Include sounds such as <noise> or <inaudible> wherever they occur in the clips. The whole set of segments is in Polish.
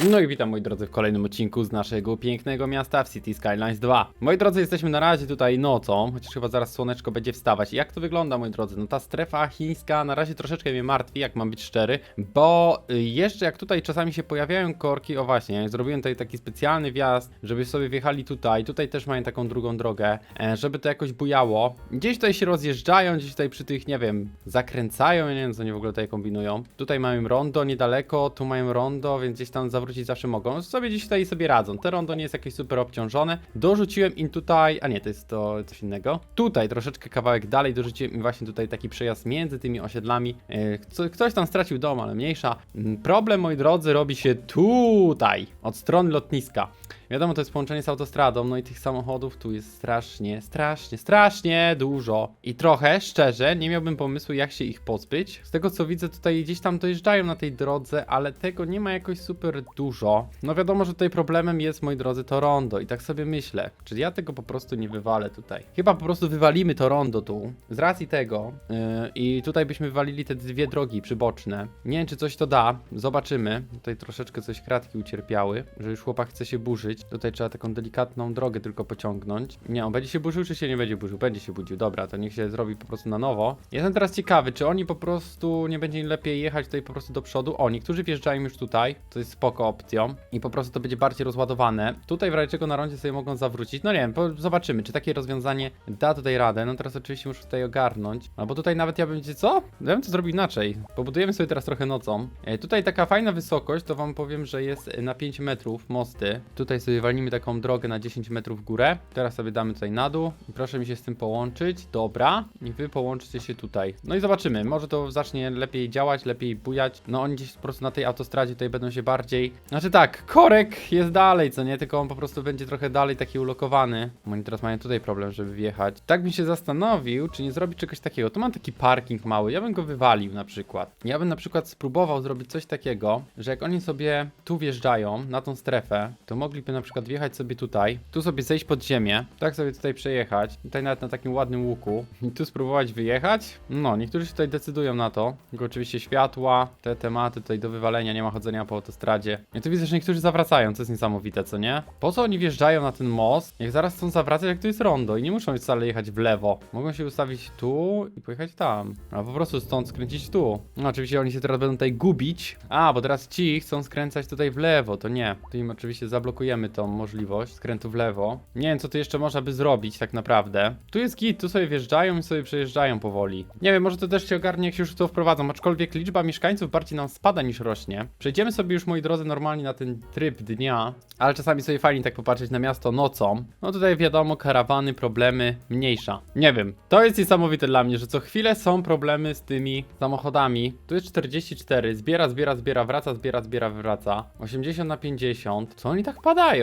No i witam moi drodzy w kolejnym odcinku z naszego pięknego miasta w City Skylines 2. Moi drodzy, jesteśmy na razie tutaj nocą, chociaż chyba zaraz słoneczko będzie wstawać. Jak to wygląda moi drodzy? No ta strefa chińska na razie troszeczkę mnie martwi, jak mam być szczery, bo y, jeszcze jak tutaj czasami się pojawiają korki, o właśnie, zrobiłem tutaj taki specjalny wjazd, żeby sobie wjechali tutaj, tutaj też mają taką drugą drogę, e, żeby to jakoś bujało. Gdzieś tutaj się rozjeżdżają, gdzieś tutaj przy tych, nie wiem, zakręcają, nie wiem co oni w ogóle tutaj kombinują. Tutaj mają rondo niedaleko, tu mają rondo, więc gdzieś tam zawrócić zawsze mogą. Sobie gdzieś tutaj sobie radzą. Te rondo nie jest jakieś super obciążone. Dorzuciłem im tutaj, a nie, to jest to coś innego. Tutaj troszeczkę kawałek dalej dorzuciłem im właśnie tutaj taki przejazd między tymi osiedlami. E, Ktoś tam stracił dom, ale mniejsza. Mm, Problem, moi drodzy, robi się tutaj, od strony lotniska. Wiadomo, to jest połączenie z autostradą, no i tych samochodów tu jest strasznie, strasznie, strasznie dużo. I trochę, szczerze, nie miałbym pomysłu, jak się ich pozbyć. Z tego co widzę, tutaj gdzieś tam dojeżdżają na tej drodze, ale tego nie ma jakoś super dużo. No wiadomo, że tutaj problemem jest, moi drodzy, to rondo. I tak sobie myślę, czy ja tego po prostu nie wywalę tutaj. Chyba po prostu wywalimy to rondo tu, z racji tego. Yy, I tutaj byśmy wywalili te dwie drogi przyboczne. Nie wiem, czy coś to da, zobaczymy. Tutaj troszeczkę coś kratki ucierpiały, że już chłopak chce się burzyć. Tutaj trzeba taką delikatną drogę tylko pociągnąć. Nie, on będzie się burzył, czy się nie będzie burzył? Będzie się budził. Dobra, to niech się zrobi po prostu na nowo. Jestem teraz ciekawy, czy oni po prostu nie będzie lepiej jechać tutaj po prostu do przodu. O, niektórzy wjeżdżają już tutaj, to jest spoko opcją. I po prostu to będzie bardziej rozładowane. Tutaj w razie czego na rondzie sobie mogą zawrócić. No nie wiem, zobaczymy, czy takie rozwiązanie da tutaj radę. No teraz oczywiście muszę tutaj ogarnąć. Albo tutaj nawet ja bym, co? Ja bym to zrobił inaczej. Pobudujemy sobie teraz trochę nocą. E, tutaj taka fajna wysokość, to wam powiem, że jest na 5 metrów mosty. Tutaj sobie taką drogę na 10 metrów w górę. Teraz sobie damy tutaj na dół. I proszę mi się z tym połączyć. Dobra. I wy połączycie się tutaj. No i zobaczymy. Może to zacznie lepiej działać, lepiej bujać. No oni gdzieś po prostu na tej autostradzie tutaj będą się bardziej... Znaczy tak, korek jest dalej, co nie? Tylko on po prostu będzie trochę dalej taki ulokowany. Oni teraz mają tutaj problem, żeby wjechać. Tak bym się zastanowił, czy nie zrobić czegoś takiego. Tu mam taki parking mały. Ja bym go wywalił na przykład. Ja bym na przykład spróbował zrobić coś takiego, że jak oni sobie tu wjeżdżają, na tą strefę, to mogliby na przykład wjechać sobie tutaj, tu sobie zejść pod ziemię, tak sobie tutaj przejechać, tutaj nawet na takim ładnym łuku i tu spróbować wyjechać. No, niektórzy się tutaj decydują na to, tylko oczywiście światła, te tematy tutaj do wywalenia, nie ma chodzenia po autostradzie. I tu widzę, że niektórzy zawracają, co jest niesamowite, co nie? Po co oni wjeżdżają na ten most, jak zaraz chcą zawracać, jak tu jest rondo i nie muszą wcale jechać w lewo. Mogą się ustawić tu i pojechać tam, a po prostu stąd skręcić tu. No oczywiście oni się teraz będą tutaj gubić, a, bo teraz ci chcą skręcać tutaj w lewo, to nie. Tu im oczywiście zablokujemy tą możliwość skrętu w lewo. Nie wiem, co tu jeszcze można by zrobić tak naprawdę. Tu jest git, tu sobie wjeżdżają i sobie przejeżdżają powoli. Nie wiem, może to też się ogarnie, jak się już to wprowadzą, aczkolwiek liczba mieszkańców bardziej nam spada niż rośnie. Przejdziemy sobie już, moi drodzy, normalnie na ten tryb dnia, ale czasami sobie fajnie tak popatrzeć na miasto nocą. No tutaj wiadomo, karawany, problemy, mniejsza. Nie wiem, to jest niesamowite dla mnie, że co chwilę są problemy z tymi samochodami. Tu jest 44, zbiera, zbiera, zbiera, wraca, zbiera, zbiera, wraca. 80 na 50. Co oni tak padają?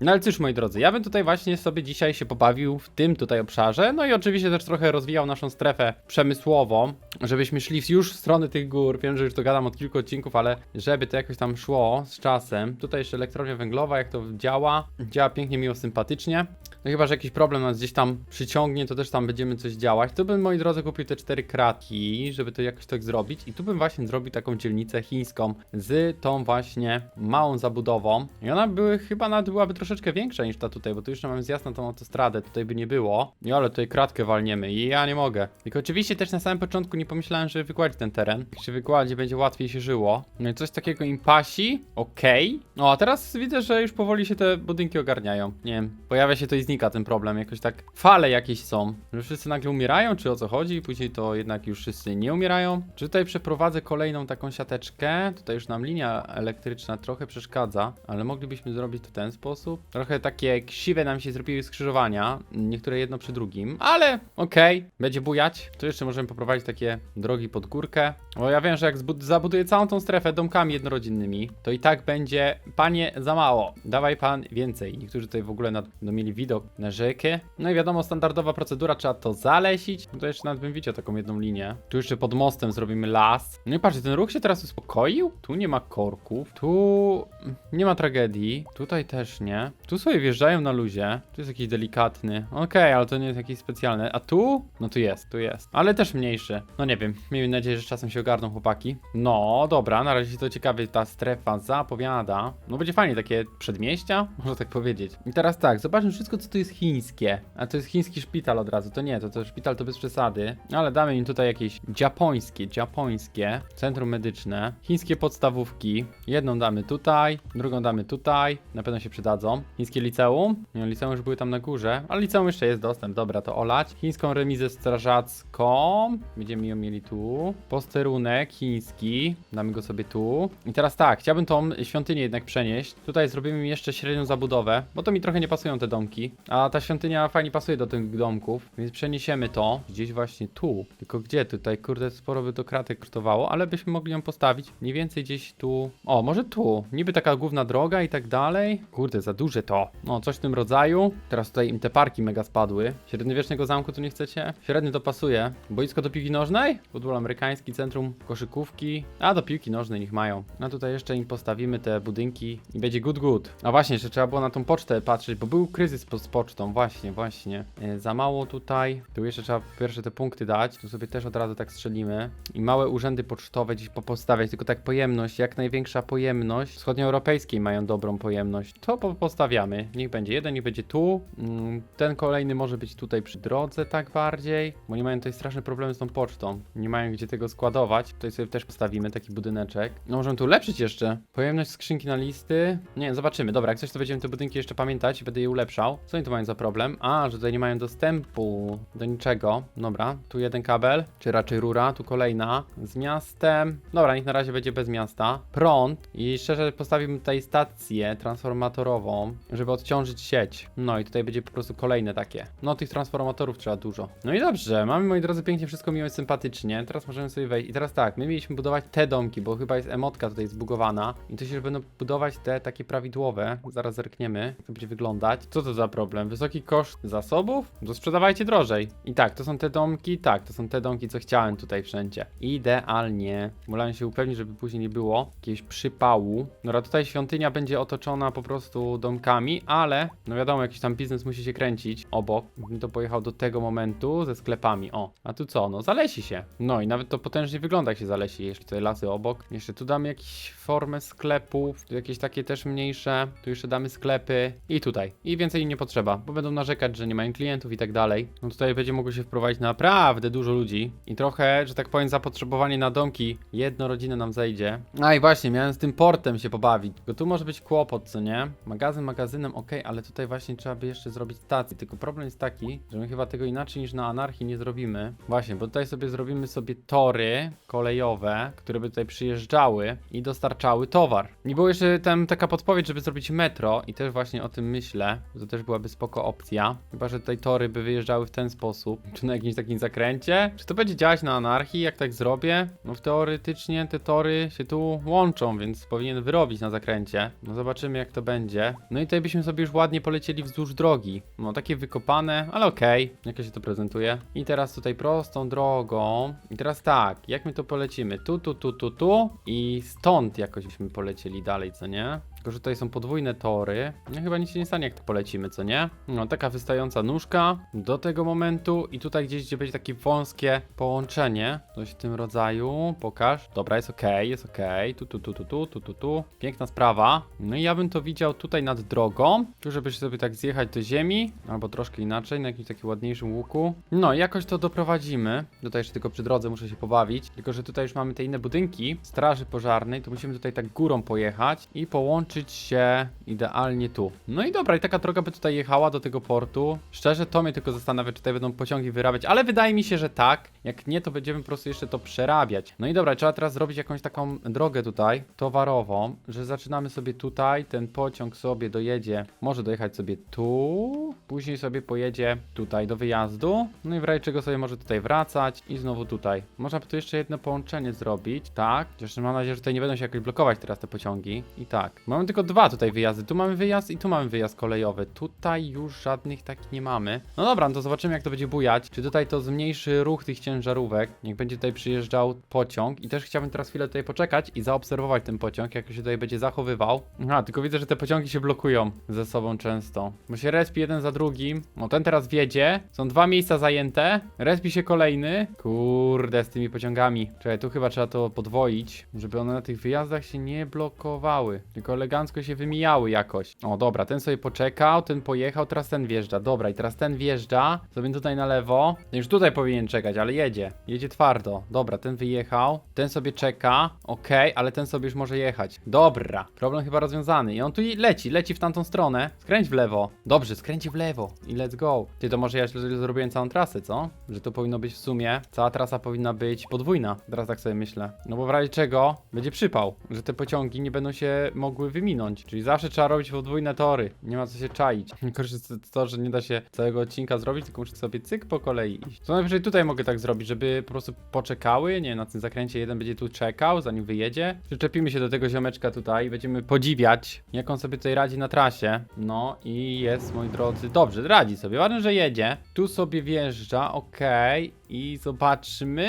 No ale cóż, moi drodzy, ja bym tutaj właśnie sobie dzisiaj się pobawił w tym tutaj obszarze, no i oczywiście też trochę rozwijał naszą strefę przemysłową, żebyśmy szli już w stronę tych gór. Wiem, że już to gadam od kilku odcinków, ale żeby to jakoś tam szło z czasem. Tutaj jeszcze elektrownia węglowa, jak to działa. Działa pięknie, miło, sympatycznie. No chyba, że jakiś problem nas gdzieś tam przyciągnie, to też tam będziemy coś działać. Tu bym, moi drodzy, kupił te cztery kratki, żeby to jakoś tak zrobić. I tu bym właśnie zrobił taką dzielnicę chińską z tą właśnie małą zabudową. I ona by chyba nawet byłaby troszeczkę większa niż ta tutaj, bo tu jeszcze mamy zjazd na tą autostradę, tutaj by nie było. I ale tutaj kratkę walniemy i ja nie mogę. Tylko oczywiście też na samym początku nie pomyślałem, że wykładzie ten teren. Jak się wykładzie, będzie łatwiej się żyło. No i coś takiego im pasi, okej. No a teraz widzę, że już powoli się te budynki ogarniają. Nie wiem, pojawia się to i znika ten problem. Jakoś tak fale jakieś są. Że wszyscy nagle umierają, czy o co chodzi? Później to jednak już wszyscy nie umierają. Czy tutaj przeprowadzę kolejną taką siateczkę? Tutaj już nam linia elektryczna trochę przeszkadza, ale moglibyśmy zrobić to w ten sposób. Trochę takie ksiwe nam się zrobiły skrzyżowania, niektóre jedno przy drugim, ale okej, będzie bujać. Tu jeszcze możemy poprowadzić takie drogi pod górkę. Bo ja wiem, że jak zabuduję całą tą strefę domkami jednorodzinnymi, to i tak będzie, panie, za mało. Dawaj pan więcej. Niektórzy tutaj w ogóle nad, no, mieli widok na rzekę. No i wiadomo, standardowa procedura, trzeba to zalesić. No to jeszcze nawet bym widział taką jedną linię. Tu jeszcze pod mostem zrobimy las. No i patrzcie, ten ruch się teraz uspokoił. Tu nie ma korków. Tu nie ma tragedii. Tutaj też nie. Tu sobie wjeżdżają na luzie. Tu jest jakiś delikatny. Okej, ale to nie jest jakiś specjalny. A tu? No tu jest, tu jest. Ale też mniejszy. No nie wiem. Miejmy nadzieję, że czasem się ogarną chłopaki. No, dobra, na razie to ciekawie ta strefa zapowiada. No będzie fajnie, takie przedmieścia, można tak powiedzieć. I teraz tak, zobaczmy wszystko, co tu jest chińskie. A to jest chiński szpital od razu, to nie, to, to szpital to bez przesady. Ale damy im tutaj jakieś japońskie, japońskie, centrum medyczne, chińskie podstawówki. Jedną damy tutaj, drugą damy tutaj, na pewno się przydadzą. Chińskie liceum, nie, liceum już były tam na górze, ale liceum jeszcze jest dostęp, dobra, to olać. Chińską remizę strażacką, będziemy ją mieli tu. Posterunek chiński, damy go sobie tu. I teraz tak, chciałbym tą świątynię jednak przenieść. Tutaj zrobimy jeszcze średnią zabudowę, bo to mi trochę nie pasują te domki. A ta świątynia fajnie pasuje do tych domków, więc przeniesiemy to gdzieś właśnie tu. Tylko gdzie tutaj? Kurde, sporo by to kratek kosztowało, ale byśmy mogli ją postawić mniej więcej gdzieś tu. O, może tu. Niby taka główna droga i tak dalej. Kurde, za duże to. No, coś w tym rodzaju. Teraz tutaj im te parki mega spadły. Średniowiecznego zamku tu nie chcecie? Średnio to pasuje. Boisko do piłki nożnej? Futbol amerykański, centrum koszykówki. A, do piłki nożnej niech mają. A tutaj jeszcze im postawimy te budynki i będzie good good. A właśnie, jeszcze trzeba było na tą pocztę patrzeć, bo był kryzys z pocztą. Właśnie, właśnie. E, za mało tutaj. Tu jeszcze trzeba pierwsze te punkty dać. Tu sobie też od razu tak strzelimy. I małe urzędy pocztowe gdzieś popostawiać. Tylko tak pojemność, jak największa pojemność. Wschodnioeuropejskiej mają dobrą pojemność. To po postawiamy. Niech będzie jeden, niech będzie tu. Mm, Ten kolejny może być tutaj przy drodze tak bardziej. Bo nie mają tutaj straszne problemy z tą pocztą. Nie mają gdzie tego składować. Tutaj sobie też postawimy taki budyneczek. No możemy tu ulepszyć jeszcze. Pojemność skrzynki na listy. Nie, zobaczymy. Dobra, jak coś to będziemy te budynki jeszcze pamiętać i będę je ulepszał. Co oni tu mają za problem? A, że tutaj nie mają dostępu do niczego. Dobra, tu jeden kabel, czy raczej rura, tu kolejna. Z miastem. Dobra, niech na razie będzie bez miasta. Prąd. I szczerze postawimy tutaj stację transformatorową, żeby odciążyć sieć. No i tutaj będzie po prostu kolejne takie. No tych transformatorów trzeba dużo. No i dobrze, mamy moi drodzy pięknie wszystko miło i sympatycznie. Teraz możemy sobie wejść. I teraz tak, my mieliśmy budować te domki, bo chyba jest emotka tutaj zbugowana. I to się będą budować te takie prawidłowe. Zaraz zerkniemy, jak to będzie wyglądać. Co to za problem? Wysoki koszt zasobów? To sprzedawajcie drożej. I tak, to są te domki, tak, to są te domki, co chciałem tutaj wszędzie. Idealnie. Wolałem się upewnić, żeby później nie było jakiegoś przypału. Dobra, tutaj świątynia będzie otoczona po prostu domkami, ale no wiadomo, jakiś tam biznes musi się kręcić obok. Bym to pojechał do tego momentu ze sklepami. O, a tu co? No zalesi się. No i nawet to potężnie wygląda, jak się zalesi. Jeszcze tutaj lasy obok. Jeszcze tu damy jakąś formę sklepów, tu jakieś takie też mniejsze. Tu jeszcze damy sklepy i tutaj. I więcej nie potrzeba, bo będą narzekać, że nie mają klientów i tak dalej. No tutaj będzie mogło się wprowadzić naprawdę dużo ludzi i trochę, że tak powiem, zapotrzebowanie na domki jednorodzinne nam zejdzie. A i właśnie, miałem z tym portem się pobawić, bo tu może być kłopot, co nie? Magazyn magazynem, ok, ale tutaj właśnie trzeba by jeszcze zrobić stację. Tylko problem jest taki, że my chyba tego inaczej niż na anarchii nie zrobimy. Właśnie, bo tutaj sobie zrobimy sobie tory kolejowe, które by tutaj przyjeżdżały i dostarczały towar. I było jeszcze tam taka podpowiedź, żeby zrobić metro i też właśnie o tym myślę, że też byłaby spoko opcja. Chyba, że tutaj tory by wyjeżdżały w ten sposób, <laughs> czy na jakimś takim zakręcie. Czy to będzie działać na anarchii, jak tak zrobię? No teoretycznie te tory się tu łączą, więc powinien wyrobić na zakręcie. No zobaczymy jak to będzie. No i tutaj byśmy sobie już ładnie polecieli wzdłuż drogi. No takie wykopane, ale okej. Jak się to prezentuje. I teraz tutaj prostą drogą. I teraz tak, jak my to polecimy? Tu, tu, tu, tu, tu i stąd jakoś byśmy polecieli dalej, co nie? Tylko, że tutaj są podwójne tory. No chyba nic się nie stanie, jak to polecimy, co nie? No, taka wystająca nóżka do tego momentu i tutaj gdzieś, gdzie będzie takie wąskie połączenie. Coś w tym rodzaju. Pokaż. Dobra, jest ok, jest ok. Tu, tu, tu, tu, tu, tu, tu, tu. Piękna sprawa. No i ja bym to widział tutaj nad drogą. Tu, żeby sobie tak zjechać do ziemi. Albo troszkę inaczej, na jakimś takim ładniejszym łuku. No, jakoś to doprowadzimy. Tutaj jeszcze tylko przy drodze muszę się pobawić. Tylko, że tutaj już mamy te inne budynki straży pożarnej, to musimy tutaj tak górą pojechać i połączyć się idealnie tu. No i dobra, i taka droga by tutaj jechała do tego portu. Szczerze, to mnie tylko zastanawia, czy tutaj będą pociągi wyrabiać, ale wydaje mi się, że tak. Jak nie, to będziemy po prostu jeszcze to przerabiać. No i dobra, trzeba teraz zrobić jakąś taką drogę tutaj, towarową, że zaczynamy sobie tutaj, ten pociąg sobie dojedzie, może dojechać sobie tu, później sobie pojedzie tutaj do wyjazdu, no i w razie czego sobie może tutaj wracać i znowu tutaj. Można by tu jeszcze jedno połączenie zrobić, tak, chociaż mam nadzieję, że tutaj nie będą się jakoś blokować teraz te pociągi. I tak, mam Mamy tylko dwa tutaj wyjazdy. Tu mamy wyjazd i tu mamy wyjazd kolejowy. Tutaj już żadnych takich nie mamy. No dobra, no to zobaczymy jak to będzie bujać. Czy tutaj to zmniejszy ruch tych ciężarówek. Niech będzie tutaj przyjeżdżał pociąg. I też chciałbym teraz chwilę tutaj poczekać i zaobserwować ten pociąg, jak się tutaj będzie zachowywał. Aha, tylko widzę, że te pociągi się blokują ze sobą często. Bo się respi jeden za drugim. No ten teraz wiedzie. Są dwa miejsca zajęte. Respi się kolejny. Kurde, z tymi pociągami. Czekaj, tu chyba trzeba to podwoić, żeby one na tych wyjazdach się nie blokowały. Tylko elegancko się wymijały jakoś. O, dobra, ten sobie poczekał, ten pojechał, teraz ten wjeżdża. Dobra, i teraz ten wjeżdża. Sobie tutaj na lewo. Ten już tutaj powinien czekać, ale jedzie. Jedzie twardo. Dobra, ten wyjechał. Ten sobie czeka. Okej, ale ten sobie już może jechać. Dobra, problem chyba rozwiązany. I on tu leci, leci w tamtą stronę. Skręć w lewo. Dobrze, skręci w lewo. I let's go. Ty, to może ja źle zrobiłem całą trasę, co? Że to powinno być w sumie. Cała trasa powinna być podwójna. Teraz tak sobie myślę. No bo w razie czego będzie przypał, że te pociągi nie będą się mogły wyminąć. Czyli zawsze trzeba robić podwójne tory. Nie ma co się czaić. <laughs> Jest to, że nie da się całego odcinka zrobić, tylko muszę sobie cyk po kolei iść. Co najwyżej tutaj mogę tak zrobić, żeby po prostu poczekały. Nie na tym zakręcie jeden będzie tu czekał, zanim wyjedzie. Przyczepimy się do tego ziomeczka tutaj i będziemy podziwiać, jak on sobie tutaj radzi na trasie. No i jest, moi drodzy, dobrze, radzi sobie. Ładne, że jedzie. Tu sobie wjeżdża, okej. I zobaczmy.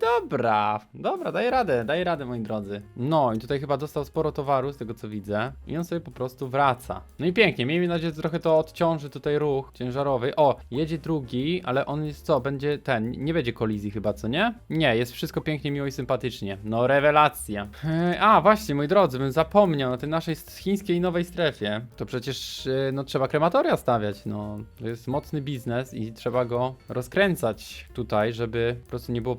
Dobra, dobra, daje radę, daje radę, moi drodzy. No i tutaj chyba dostał sporo towaru, z tego co widzę. I on sobie po prostu wraca. No i pięknie, miejmy nadzieję, że trochę to odciąży tutaj ruch ciężarowy. O, jedzie drugi, ale on jest co? Będzie ten, nie będzie kolizji chyba, co nie? Nie, jest wszystko pięknie, miło i sympatycznie. No, rewelacja. Eee, A, właśnie, moi drodzy, bym zapomniał na tej naszej chińskiej nowej strefie. To przecież, e, no, trzeba krematoria stawiać, no. To jest mocny biznes i trzeba go rozkręcać tutaj, żeby po prostu nie było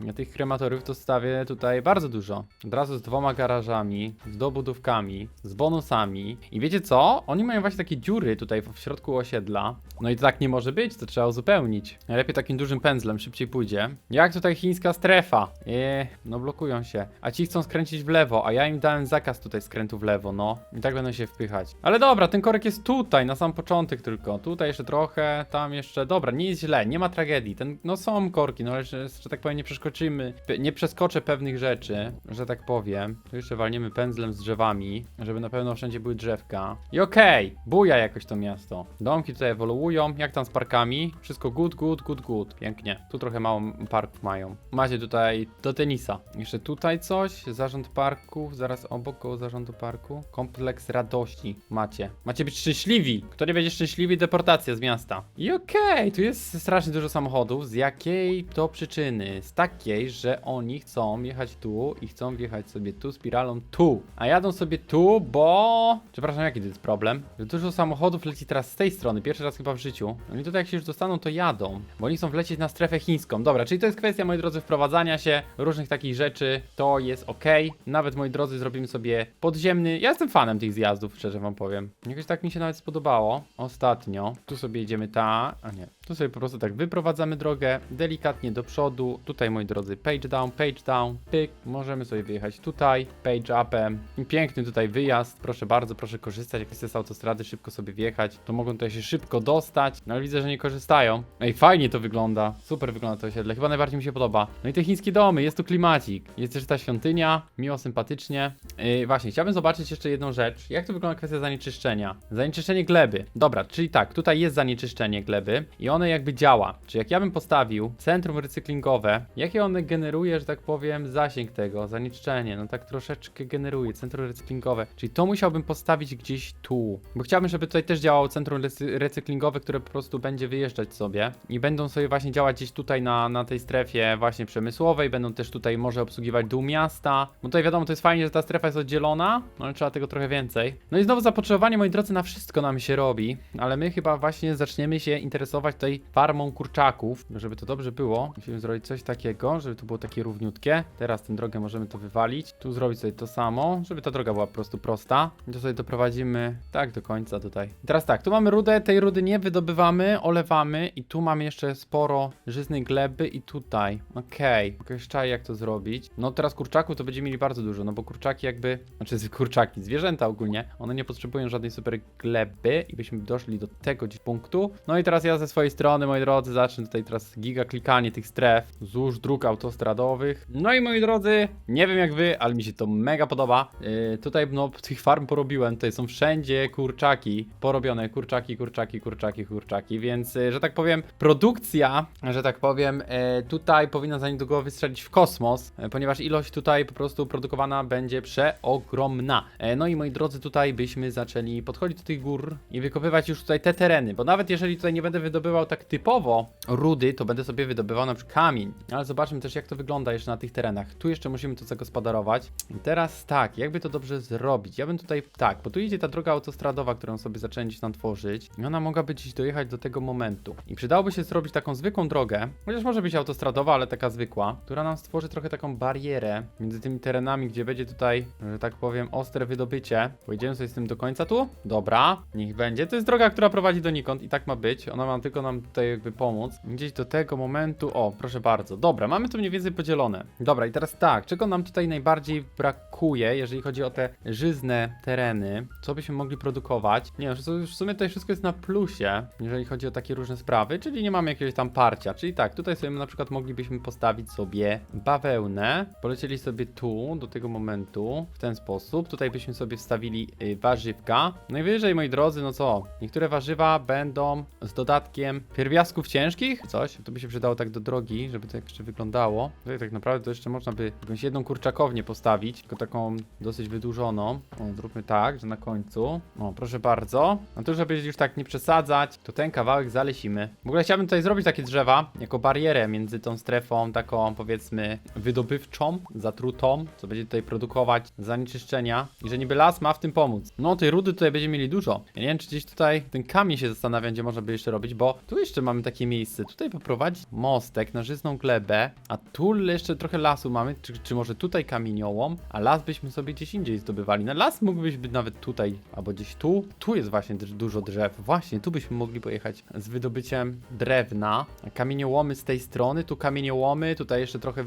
Ja tych krematoriów to stawię tutaj bardzo dużo. Od razu z dwoma garażami, z dobudówkami, z bonusami. I wiecie co? Oni mają właśnie takie dziury tutaj w środku osiedla. No i to tak nie może być, to trzeba uzupełnić. Najlepiej takim dużym pędzlem, szybciej pójdzie. Jak tutaj chińska strefa? Eee, no blokują się. A ci chcą skręcić w lewo, a ja im dałem zakaz tutaj skrętu w lewo, no. I tak będą się wpychać. Ale dobra, ten korek jest tutaj, na sam początek tylko. Tutaj jeszcze trochę, tam jeszcze. Dobra, nie jest źle, nie ma tragedii. Ten, no są korki, no ale że, że tak powiem nie przeskoczymy, nie przeskoczę pewnych rzeczy, że tak powiem. Tu jeszcze walniemy pędzlem z drzewami, żeby na pewno wszędzie były drzewka. I okej, buja jakoś to miasto. Domki tutaj ewoluują, jak tam z parkami? Wszystko good, good, good, good. Pięknie. Tu trochę mało parków mają. Macie tutaj do tenisa. Jeszcze tutaj coś, zarząd parków, zaraz obok koło zarządu parku. Kompleks radości macie. Macie być szczęśliwi. Kto nie będzie szczęśliwy, deportacja z miasta. I okej, tu jest strasznie dużo samochodów. Z jakiej to przyczyny? Z takiej, że oni chcą jechać tu i chcą wjechać sobie tu spiralą tu. A jadą sobie tu, bo... Przepraszam, jaki to jest problem? Że dużo samochodów leci teraz z tej strony, pierwszy raz chyba w życiu. Oni tutaj jak się już dostaną, to jadą. Bo oni chcą wlecieć na strefę chińską. Dobra, czyli to jest kwestia, moi drodzy, wprowadzania się różnych takich rzeczy. To jest ok. Nawet, moi drodzy, zrobimy sobie podziemny... Ja jestem fanem tych zjazdów, szczerze wam powiem. Jakoś tak mi się nawet spodobało ostatnio. Tu sobie jedziemy ta... A nie. Tu sobie po prostu tak wyprowadzamy drogę delikatnie do przodu. Tutaj, moi drodzy, page down, page down, pyk. Możemy sobie wyjechać tutaj, page upem. Piękny tutaj wyjazd. Proszę bardzo, proszę korzystać. Jak jesteście z autostrady, szybko sobie wjechać, to mogą tutaj się szybko dostać. No ale widzę, że nie korzystają. Ej, fajnie to wygląda. Super wygląda to osiedle. Chyba najbardziej mi się podoba. No i te chińskie domy, jest tu klimacik. Jest też ta świątynia, miło, sympatycznie. Yy, właśnie, chciałbym zobaczyć jeszcze jedną rzecz. Jak to wygląda kwestia zanieczyszczenia? Zanieczyszczenie gleby. Dobra, czyli tak, tutaj jest zanieczyszczenie gleby i one jakby działa. Czy jak ja bym postawił centrum recyklingowe, jakie one generuje, że tak powiem, zasięg tego, zanieczyszczenie, no tak troszeczkę generuje, centrum recyklingowe. Czyli to musiałbym postawić gdzieś tu. Bo chciałbym, żeby tutaj też działało centrum recy- recyklingowe, które po prostu będzie wyjeżdżać sobie i będą sobie właśnie działać gdzieś tutaj na, na tej strefie właśnie przemysłowej, będą też tutaj może obsługiwać dół miasta. Bo tutaj wiadomo, to jest fajnie, że ta strefa jest oddzielona, no ale trzeba tego trochę więcej. No i znowu zapotrzebowanie, moi drodzy, na wszystko nam się robi, ale my chyba właśnie zaczniemy się interesować tutaj farmą kurczaków. Żeby to dobrze było, musimy zrobić coś takiego, żeby to było takie równiutkie. Teraz tę drogę możemy to wywalić. Tu zrobić sobie to samo, żeby ta droga była po prostu prosta. I to sobie doprowadzimy tak do końca tutaj. I teraz tak, tu mamy rudę, tej rudy nie wydobywamy, olewamy i tu mamy jeszcze sporo żyznej gleby i tutaj. Okej, okay. czaj jak to zrobić. No teraz kurczaków to będziemy mieli bardzo dużo, no bo kurczaki jakby, znaczy kurczaki, zwierzęta ogólnie, one nie potrzebują żadnej super gleby i byśmy doszli do tego punktu. No i teraz ja ze swojej strony, moi drodzy, zacznę tutaj teraz giga klikanie tych stref wzdłuż dróg autostradowych. No i moi drodzy, nie wiem jak wy, ale mi się to mega podoba. Yy, tutaj no tych farm porobiłem, tutaj są wszędzie kurczaki, porobione kurczaki, kurczaki, kurczaki, kurczaki, więc yy, że tak powiem, produkcja, że tak powiem, yy, tutaj powinna za niedługo wystrzelić w kosmos, yy, ponieważ ilość tutaj po prostu produkowana będzie przeogromna. Yy, no i moi drodzy, tutaj byśmy zaczęli podchodzić do tych gór i wykopywać już tutaj te tereny, bo nawet jeżeli tutaj nie będę wydobywał tak typowo rudy, to będę sobie wydobywał na przykład kamień. Ale zobaczmy też jak to wygląda jeszcze na tych terenach. Tu jeszcze musimy to zagospodarować. I teraz tak, jakby to dobrze zrobić? Ja bym tutaj, tak, bo tu idzie ta droga autostradowa, którą sobie zacząłem gdzieś tam tworzyć. I ona mogłaby gdzieś dojechać do tego momentu. I przydałoby się zrobić taką zwykłą drogę, chociaż może być autostradowa, ale taka zwykła, która nam stworzy trochę taką barierę między tymi terenami, gdzie będzie tutaj, że tak powiem, ostre wydobycie. Pojedziemy sobie z tym do końca tu? Dobra, niech będzie. To jest droga, która prowadzi donikąd i tak ma być. Ona ma tylko nam tutaj jakby pomóc. Gdzieś do tego momentu, o, proszę bardzo. Dobra, mamy to mniej więcej podzielone. Dobra, i teraz tak, czego nam tutaj najbardziej brakuje, jeżeli chodzi o te żyzne tereny? Co byśmy mogli produkować? Nie w sumie tutaj wszystko jest na plusie, jeżeli chodzi o takie różne sprawy, czyli nie mamy jakiegoś tam parcia. Czyli tak, tutaj sobie na przykład moglibyśmy postawić sobie bawełnę. Polecieli sobie tu, do tego momentu, w ten sposób. Tutaj byśmy sobie wstawili y, warzywka. Najwyżej, moi drodzy, no co? Niektóre warzywa będą z dodatkiem pierwiastków ciężkich. Coś, to by się przydało tak do drogi, żeby to jeszcze wyglądało. Tutaj tak naprawdę to jeszcze można by jakąś jedną kurczakownię postawić, tylko taką dosyć wydłużoną. O, zróbmy tak, że na końcu. O, proszę bardzo. No to, żeby już tak nie przesadzać, to ten kawałek zalesimy. W ogóle chciałbym tutaj zrobić takie drzewa, jako barierę między tą strefą taką, powiedzmy, wydobywczą, zatrutą, co będzie tutaj produkować zanieczyszczenia i że niby las ma w tym pomóc. No, tej rudy tutaj będziemy mieli dużo. Ja nie wiem, czy gdzieś tutaj ten kamień się zastanawia, gdzie można by jeszcze robić, bo tu jeszcze mamy takie miejsce. Tutaj poprowadzić mostek na żyzną glebę, a tu jeszcze trochę lasu mamy, czy, czy może tutaj kamieniołom, a las byśmy sobie gdzieś indziej zdobywali. Na las mógłbyś być nawet tutaj, albo gdzieś tu. Tu jest właśnie dużo drzew. Właśnie, tu byśmy mogli pojechać z wydobyciem drewna. Kamieniołomy z tej strony, tu kamieniołomy, tutaj jeszcze trochę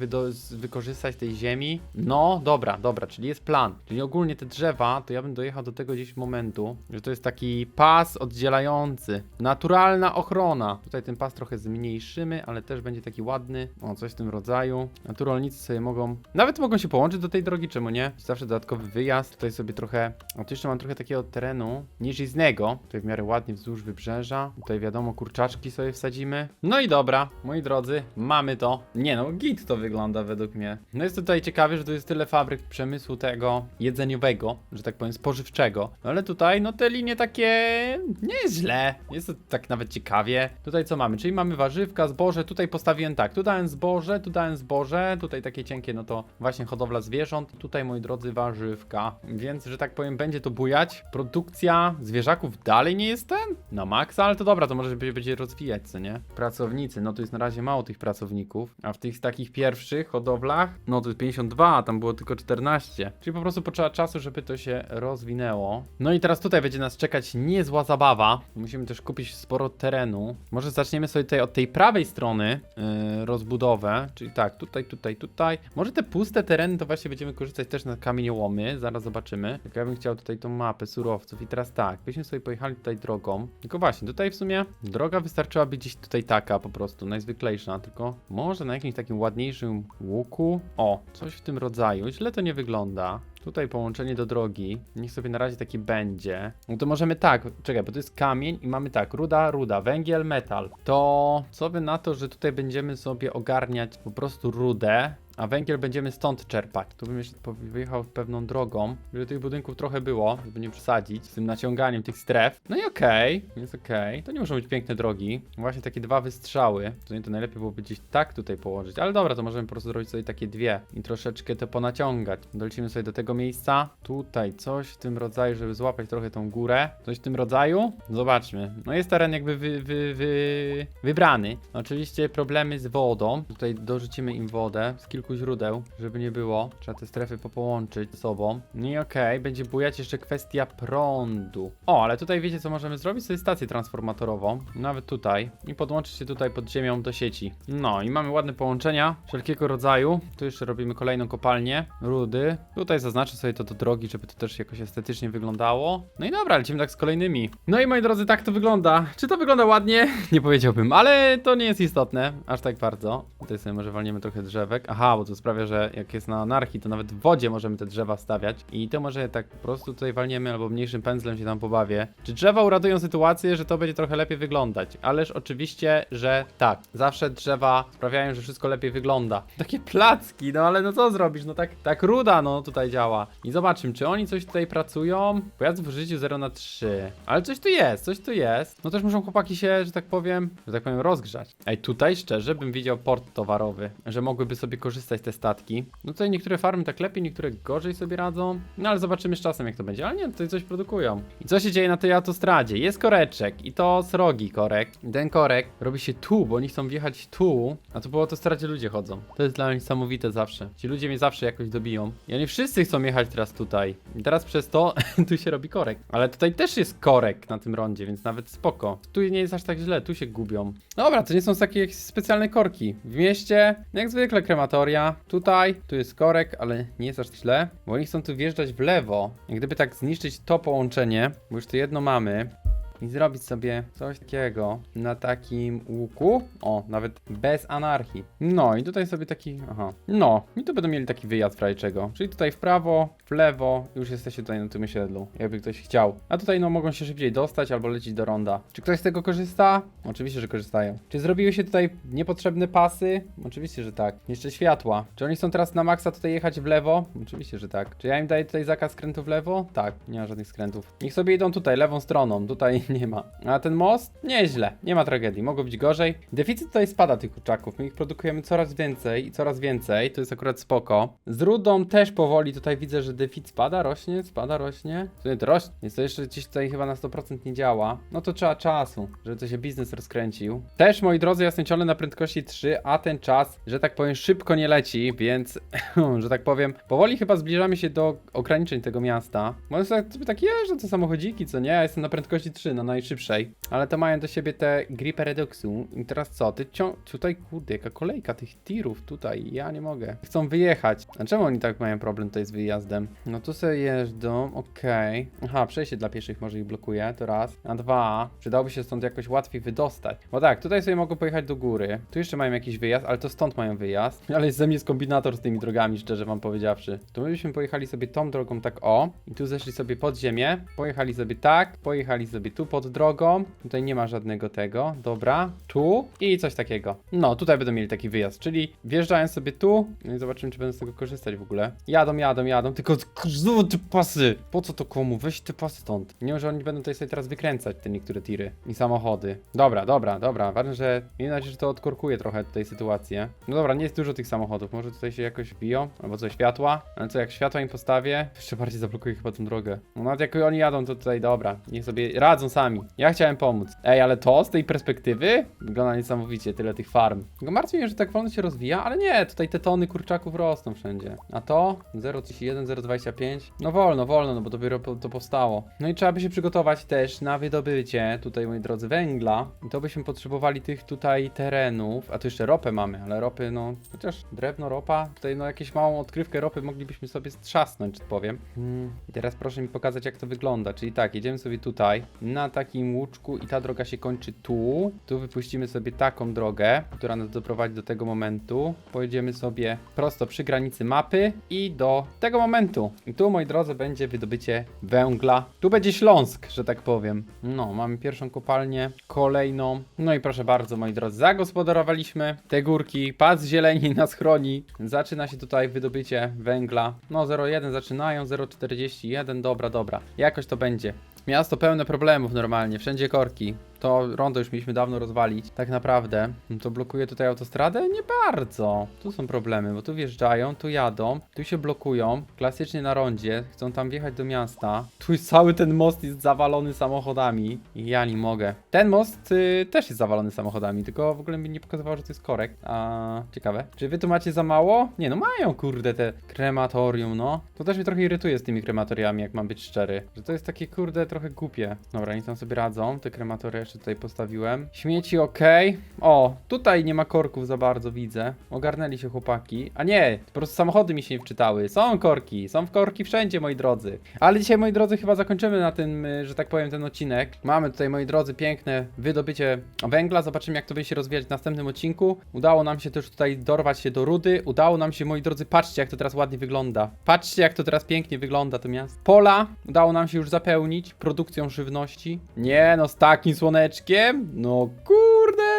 wykorzystać tej ziemi. No, dobra, dobra, czyli jest plan. Czyli ogólnie te drzewa, to ja bym dojechał do tego gdzieś momentu, że to jest taki pas oddzielający. Naturalna ochrona. Tutaj ten pas trochę zmniejszymy, ale też będzie taki ładny. O, coś w tym rodzaju. A tu rolnicy sobie mogą, nawet mogą się połączyć do tej drogi, czemu nie? Zawsze dodatkowy wyjazd. Tutaj sobie trochę, o tu jeszcze mam trochę takiego terenu niżyznego. Tutaj w miarę ładnie wzdłuż wybrzeża. Tutaj wiadomo, kurczaczki sobie wsadzimy. No i dobra, moi drodzy, mamy to. Nie no, git to wygląda według mnie. No jest tutaj ciekawie, że tu jest tyle fabryk przemysłu tego jedzeniowego, że tak powiem, spożywczego. No ale tutaj, no te linie takie nie jest źle. Jest to tak nawet ciekawie. Tutaj co mamy? Czyli mamy warzywka, zboże. Tutaj postawiłem tak. Tu dałem zboże, tu dałem zboże. Tutaj takie cienkie, no to właśnie hodowla zwierząt. Tutaj, moi drodzy, warzywka. Więc, że tak powiem, będzie to bujać. Produkcja zwierzaków dalej nie jest ten? Na maksa, ale to dobra, to może będzie, będzie rozwijać, co nie? Pracownicy, no tu jest na razie mało tych pracowników. A w tych takich pierwszych hodowlach, no to jest 52, a tam było tylko 14. Czyli po prostu potrzeba czasu, żeby to się rozwinęło. No i teraz tutaj będzie nas czekać niezła zabawa. Musimy też kupić sporo terenu. Może zaczniemy sobie tutaj od tej prawej strony yy, rozbudowę. Czyli tak, tutaj, tutaj, tutaj. Może te puste tereny to właśnie będziemy korzystać też na kamieniołomy. Zaraz zobaczymy. Jak ja bym chciał tutaj tą mapę surowców. I teraz tak, byśmy sobie pojechali tutaj drogą. Tylko właśnie, tutaj w sumie droga wystarczyłaby gdzieś tutaj taka po prostu, najzwyklejsza. Tylko może na jakimś takim ładniejszym łuku. O, coś w tym rodzaju. Źle to nie wygląda. Tutaj połączenie do drogi. Niech sobie na razie taki będzie. No to możemy tak, czekaj, bo to jest kamień i mamy tak, ruda, ruda, węgiel, metal. To co by na to, że tutaj będziemy sobie ogarniać po prostu rudę, a węgiel będziemy stąd czerpać. Tu bym jeszcze wyjechał pewną drogą, żeby tych budynków trochę było, żeby nie przesadzić z tym naciąganiem tych stref. No i okej, jest okej. To nie muszą być piękne drogi. Właśnie takie dwa wystrzały. To nie to najlepiej byłoby gdzieś tak tutaj położyć, ale dobra, to możemy po prostu zrobić sobie takie dwie i troszeczkę to ponaciągać. Dolecimy sobie do tego miejsca. Tutaj coś w tym rodzaju, żeby złapać trochę tą górę. Coś w tym rodzaju. Zobaczmy. No jest teren jakby wy, wy, wy, wybrany. Oczywiście problemy z wodą. Tutaj dorzucimy im wodę z kilku kilku źródeł, żeby nie było. Trzeba te strefy popołączyć ze sobą. No i okej, będzie bujać jeszcze kwestia prądu. O, ale tutaj wiecie co możemy zrobić? Sobie stację transformatorową, nawet tutaj. I podłączyć się tutaj pod ziemią do sieci. No i mamy ładne połączenia wszelkiego rodzaju. Tu jeszcze robimy kolejną kopalnię rudy. Tutaj zaznaczę sobie to do drogi, żeby to też jakoś estetycznie wyglądało. No i dobra, lecimy tak z kolejnymi. No i moi drodzy, tak to wygląda. Czy to wygląda ładnie? <laughs> Nie powiedziałbym, ale to nie jest istotne, aż tak bardzo. Tutaj sobie może walniemy trochę drzewek. Aha, to sprawia, że jak jest na anarchii, to nawet w wodzie możemy te drzewa stawiać. I to może tak po prostu tutaj walniemy, albo mniejszym pędzlem się tam pobawię. Czy drzewa uratują sytuację, że to będzie trochę lepiej wyglądać? Ależ oczywiście, że tak. Zawsze drzewa sprawiają, że wszystko lepiej wygląda. <laughs> Takie placki, no ale no co zrobisz? No tak, tak ruda no tutaj działa. I zobaczymy, czy oni coś tutaj pracują. Pojazd w użyciu 0 na 3. Ale coś tu jest, coś tu jest. No też muszą chłopaki się, że tak powiem, że tak powiem, rozgrzać. Ej, tutaj szczerze bym widział port towarowy, że mogłyby sobie korzystać te statki. No tutaj niektóre farmy tak lepiej, niektóre gorzej sobie radzą. No ale zobaczymy z czasem jak to będzie. Ale nie, tutaj coś produkują. I co się dzieje na tej autostradzie? Jest koreczek i to srogi korek. Ten korek robi się tu, bo oni chcą wjechać tu, a tu po autostradzie ludzie chodzą. To jest dla mnie niesamowite zawsze. Ci ludzie mnie zawsze jakoś dobiją. I oni wszyscy chcą jechać teraz tutaj. I teraz przez to <laughs> tu się robi korek. Ale tutaj też jest korek na tym rondzie, więc nawet spoko. Tu nie jest aż tak źle, tu się gubią. Dobra, to nie są takie specjalne korki. W mieście, jak zwykle krematoria. Tutaj, tu jest korek, ale nie jest aż źle, bo oni chcą tu wjeżdżać w lewo. Jak gdyby tak zniszczyć to połączenie, bo już to jedno mamy, i zrobić sobie coś takiego na takim łuku. O, nawet bez anarchii. No i tutaj sobie taki, aha. No, i tu będą mieli taki wyjazd w razie czego. Czyli tutaj w prawo, w lewo, już jesteście tutaj na tym osiedlu, jakby ktoś chciał. A tutaj no mogą się szybciej dostać albo lecieć do ronda. Czy ktoś z tego korzysta? Oczywiście, że korzystają. Czy zrobiły się tutaj niepotrzebne pasy? Oczywiście, że tak. Jeszcze światła. Czy oni chcą teraz na maksa tutaj jechać w lewo? Oczywiście, że tak. Czy ja im daję tutaj zakaz skrętu w lewo? Tak, nie ma żadnych skrętów. Niech sobie idą tutaj, lewą stroną. Tutaj <laughs> nie ma. A ten most? Nieźle. Nie ma tragedii. Mogło być gorzej. Deficyt tutaj spada tych kurczaków. My ich produkujemy coraz więcej i coraz więcej. To jest akurat spoko. Z rudą też powoli tutaj widzę, że deficyt spada, rośnie, spada, rośnie. To nie, to rośnie. Więc to jeszcze gdzieś tutaj chyba na 100% nie działa. No to trzeba czasu, żeby to się biznes rozkręcił. Też, moi drodzy, jestem ciągle na prędkości 3, a ten czas, że tak powiem, szybko nie leci, więc, <laughs> że tak powiem, powoli chyba zbliżamy się do ograniczeń tego miasta. Bo jest tak, sobie tak jeżdżą te samochodziki, co nie? Ja jestem na prędkości 3, na najszybszej. Ale to mają do siebie te gripy reduksu. I teraz co? Ty cią... Tutaj, kurde, jaka kolejka tych tirów tutaj. Ja nie mogę. Chcą wyjechać. A czemu oni tak mają problem tutaj z wyjazdem? No tu sobie jeżdżą, okej. Aha, przejście dla pieszych może ich blokuje, to raz. A dwa, przydałoby się stąd jakoś łatwiej wydostać. Bo tak, tutaj sobie mogą pojechać do góry. Tu jeszcze mają jakiś wyjazd, ale to stąd mają wyjazd. <laughs> Ale jest ze mnie kombinator z tymi drogami, szczerze wam powiedziawszy. To my byśmy pojechali sobie tą drogą tak o. I tu zeszli sobie pod ziemię. Pojechali sobie tak, pojechali sobie tu pod drogą. Tutaj nie ma żadnego tego. Dobra, tu i coś takiego. No, tutaj będą mieli taki wyjazd, czyli wjeżdżają sobie tu. No i zobaczymy, czy będą z tego korzystać w ogóle. Jadą, jadą, jadą, tylko znowu te pasy. Po co to komu? Weź te pasy stąd. Nie wiem, że oni będą tutaj sobie teraz wykręcać te niektóre tiry i samochody. Dobra, dobra, dobra. Ważne, że miejmy nadzieję, że to odkorkuje trochę tutaj sytuację. No dobra, nie jest dużo tych samochodów. Może tutaj się jakoś biją? Albo co, światła? Ale co, jak światła im postawię? Jeszcze bardziej zablokuję chyba tą drogę. No nawet jak oni jadą, to tutaj dobra. Niech sobie radzą sami. Ja chciałem pomóc. Ej, ale to z tej perspektywy wygląda niesamowicie, tyle tych farm. Tylko martwi mnie, że tak wolno się rozwija, ale nie, tutaj te tony kurczaków rosną wszędzie. A to? 0,31, 0,25? No wolno, wolno, no bo dopiero to powstało. No i trzeba by się przygotować też na wydobycie, tutaj moi drodzy, węgla. I to byśmy potrzebowali tych tutaj terenów, a tu jeszcze ropę mamy, ale ropy, no, chociaż drewno, ropa, tutaj no jakieś małą odkrywkę ropy moglibyśmy sobie strzasnąć, powiem. Hmm. I teraz proszę mi pokazać, jak to wygląda. Czyli tak, jedziemy sobie tutaj, na takim łuczku i ta droga się kończy tu. Tu wypuścimy sobie taką drogę, która nas doprowadzi do tego momentu. Pojedziemy sobie prosto przy granicy mapy i do tego momentu. I tu, moi drodzy, będzie wydobycie węgla. Tu będzie Śląsk, że tak powiem. No, mamy pierwszą kopalnię, kolejną. No i proszę bardzo, moi drodzy, zagospodarowaliśmy te górki. Pas zieleni nas chroni. Zaczyna się tutaj wydobycie węgla. No, 0,1 zaczynają, 0,41, dobra, dobra. Jakoś to będzie. Miasto pełne problemów normalnie, wszędzie korki. To rondo już mieliśmy dawno rozwalić. Tak naprawdę. No to blokuje tutaj autostradę? Nie bardzo. Tu są problemy, bo tu wjeżdżają, tu jadą, tu się blokują. Klasycznie na rondzie. Chcą tam wjechać do miasta. Tu jest cały ten most jest zawalony samochodami. Ja nie mogę. Ten most y, też jest zawalony samochodami, tylko w ogóle mi nie pokazywało, że to jest korek. A ciekawe. Czy wy tu macie za mało? Nie, no mają kurde te krematorium, no. To też mnie trochę irytuje z tymi krematoriami, jak mam być szczery. Że to jest takie kurde trochę głupie. Dobra, oni tam sobie radzą. Te krematoria jeszcze tutaj postawiłem. Śmieci ok. O, tutaj nie ma korków za bardzo, widzę. Ogarnęli się chłopaki. A nie, po prostu samochody mi się nie wczytały. Są korki, są korki wszędzie, moi drodzy. Ale dzisiaj, moi drodzy, chyba zakończymy na tym, y, że tak powiem, ten odcinek. Mamy tutaj, moi drodzy, piękne wydobycie węgla. Zobaczymy, jak to będzie się rozwijać w następnym odcinku. Udało nam się też tutaj dorwać się do rudy. Udało nam się, moi drodzy, patrzcie, jak to teraz ładnie wygląda. Patrzcie, jak to teraz pięknie wygląda to miasto. Pola udało nam się już zapełnić produkcją żywności. Nie, no z takim słoneczkiem. No kurde,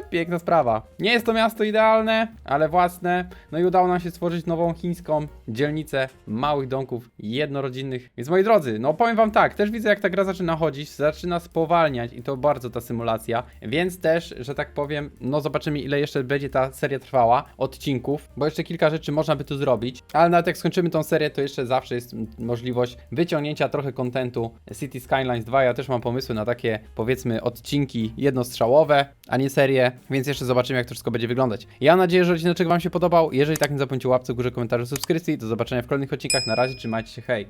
piękna sprawa. Nie jest to miasto idealne, ale własne. No i udało nam się stworzyć nową chińską dzielnicę małych domków jednorodzinnych. Więc moi drodzy, no powiem wam tak, też widzę jak ta gra zaczyna chodzić, zaczyna spowalniać i to bardzo ta symulacja, więc też, że tak powiem, no zobaczymy ile jeszcze będzie ta seria trwała, odcinków, bo jeszcze kilka rzeczy można by tu zrobić, ale nawet jak skończymy tą serię, to jeszcze zawsze jest możliwość wyciągnięcia trochę kontentu City Skylines 2, ja też mam pomysły na takie, powiedzmy, odcinki jednostrzałowe, a nie serie, więc jeszcze zobaczymy jak to wszystko będzie wyglądać. Ja mam nadzieję, że odcinek wam się podobał, jeżeli tak nie zapomnijcie łapce w górze, komentarzu, subskrypcji, do zobaczenia w kolejnych odcinkach, na razie, trzymajcie się, hej!